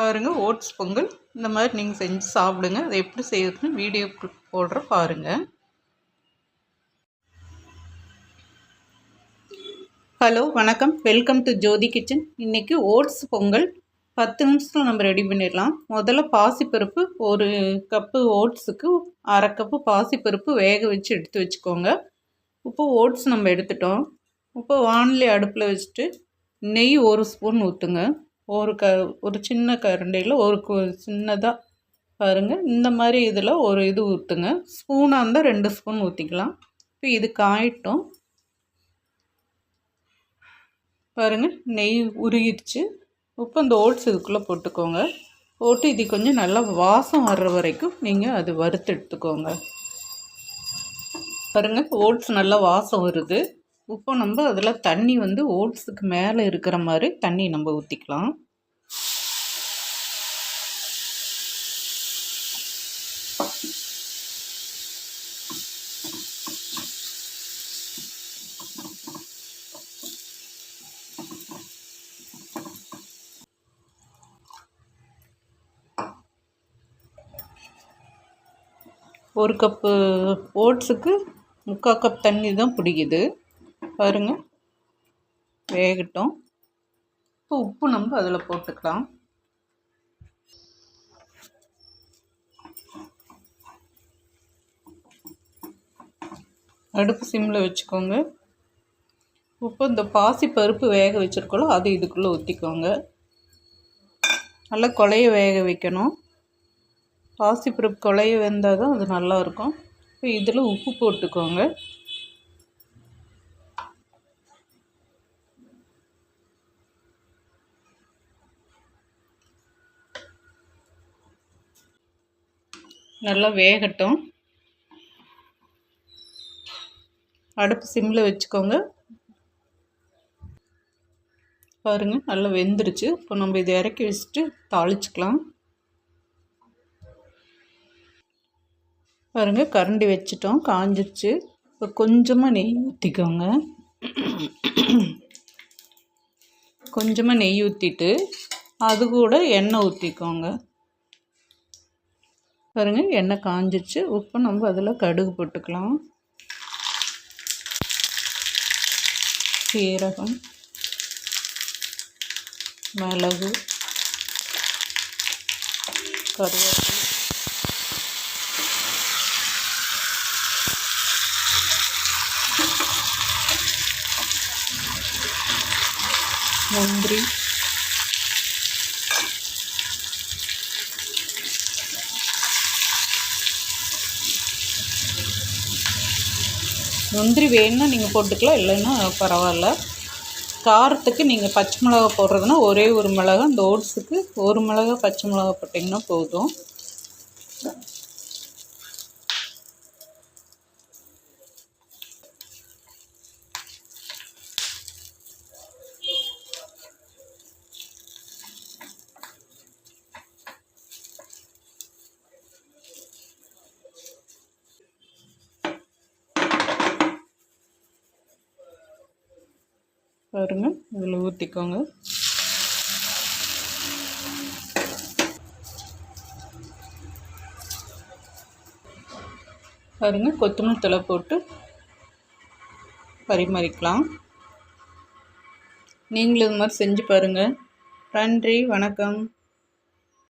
பாருங்கள் ஓட்ஸ் பொங்கல் இந்த மாதிரி நீங்கள் செஞ்சு சாப்பிடுங்க. அதை எப்படி செய்யறதுன்னு வீடியோ போடுற பாருங்கள் ஹலோ வணக்கம். வெல்கம் டு ஜோதி கிச்சன் இன்றைக்கி ஓட்ஸ் பொங்கல் பத்து நிமிஷத்தில் நம்ம ரெடி பண்ணிடலாம். முதல்ல பாசிப்பருப்பு ஒரு கப்பு ஓட்ஸுக்கு அரை கப்பு பாசிப்பருப்பு வேக வச்சு எடுத்து வச்சுக்கோங்க. இப்போ ஓட்ஸ் நம்ம எடுத்துட்டோம். இப்போ வானிலை அடுப்பில் வச்சுட்டு நெய் ஒரு ஸ்பூன் ஊற்றுங்க ஒரு க ஒரு சின்ன கரண்டியில் ஒரு சின்னதாக பாருங்கள் இந்த மாதிரி இதில் ஒரு இது ஊற்றுங்க ஸ்பூனாக இருந்தால் ரெண்டு ஸ்பூன் ஊற்றிக்கலாம் இப்போ இது காயிட்டும் பாருங்கள் நெய் உருகிடுச்சு. இப்போ இந்த ஓட்ஸ் இதுக்குள்ளே போட்டுக்கோங்க. போட்டு இது கொஞ்சம் நல்லா வாசம் வர்ற வரைக்கும் நீங்கள் அது வறுத்து எடுத்துக்கோங்க. பாருங்கள் ஓட்ஸ் நல்லா வாசம் வருது. இப்போ நம்ம அதில் தண்ணி வந்து ஓட்ஸுக்கு மேலே இருக்கிற மாதிரி தண்ணி நம்ம ஊற்றிக்கலாம் ஒரு கப்பு ஓட்ஸுக்கு முக்கால் கப் தண்ணி தான் பிடிக்குது. பாருங்கள் வேகட்டும். இப்போ உப்பு நம்ம அதில் போட்டுக்கலாம். அடுப்பு சிம்மில் வச்சுக்கோங்க. இப்போ இந்த பாசி பருப்பு வேக வச்சுருக்கோம் அது இதுக்குள்ளே ஊற்றிக்கோங்க நல்லா கொலைய வேக வைக்கணும். பாசிப்பருப்பு கொலைய வெந்தால் தான் அது நல்லாயிருக்கும் இப்போ இதில் உப்பு போட்டுக்கோங்க. நல்லா வேகட்டும். அடுப்பு சிம்மில் வச்சுக்கோங்க. பாருங்கள் நல்லா வெந்துருச்சு. இப்போ நம்ம இதை இறக்கி வச்சுட்டு தாளிச்சிக்கலாம். பாருங்கள் கரண்டி வச்சிட்டோம் காஞ்சிருச்சு. இப்போ கொஞ்சமாக நெய் ஊற்றிக்கோங்க கொஞ்சமாக நெய் ஊற்றிட்டு அது கூட எண்ணெய் ஊற்றிக்கோங்க பாருங்கள் எண்ணெய் காஞ்சிச்சு உப்பு நம்ம அதில் கடுகு போட்டுக்கலாம். சீரகம் மிளகு கருவேப்பிலை. முந்திரி. முந்திரி வேணும்னா நீங்கள் போட்டுக்கலாம் இல்லைன்னா பரவாயில்ல. காரத்துக்கு நீங்கள் பச்சை மிளகா போடுறதுனா ஒரே ஒரு மிளகா இந்த ஓட்ஸுக்கு ஒரு மிளகா பச்சை மிளகா போட்டிங்கன்னா போதும். பாருங்கள் இதில் ஊற்றிக்கோங்க பாருங்கள் கொத்தமல்லி தலை போட்டு பரிமாறிக்கலாம். நீங்களும் இது மாதிரி செஞ்சு பாருங்கள் நன்றி வணக்கம்.